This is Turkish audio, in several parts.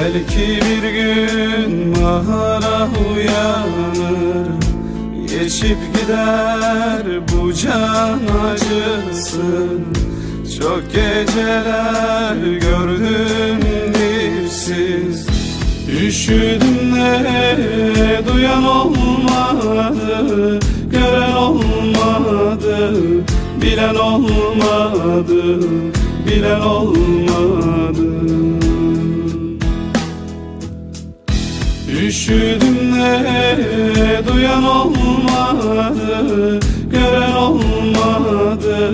Belki bir gün bahara uyanır Geçip gider bu can acısın. Çok geceler gördüm dipsiz Üşüdüm de duyan olmadı Gören olmadı Bilen olmadı Bilen olmadı Üşüdüm de duyan olmadı Gören olmadı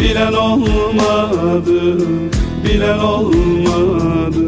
Bilen olmadı Bilen olmadı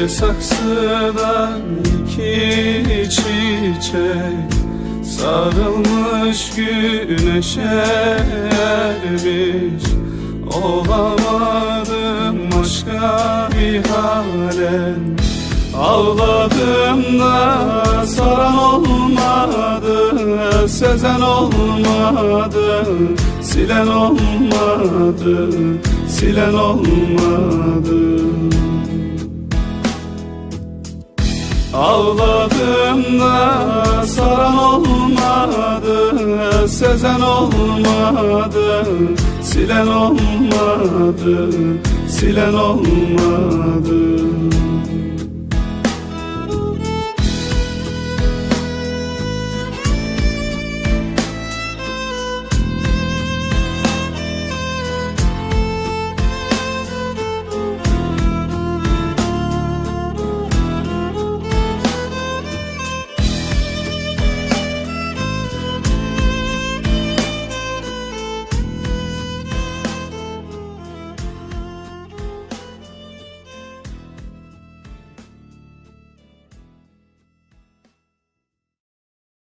Bir saksıda iki çiçek Sarılmış güneşe ermiş. Olamadım başka bir hale. Ağladım da saran olmadı Sezen olmadı Silen olmadı Silen olmadı Ağladım da saran olmadı Sezen olmadı Silen olmadı Silen olmadı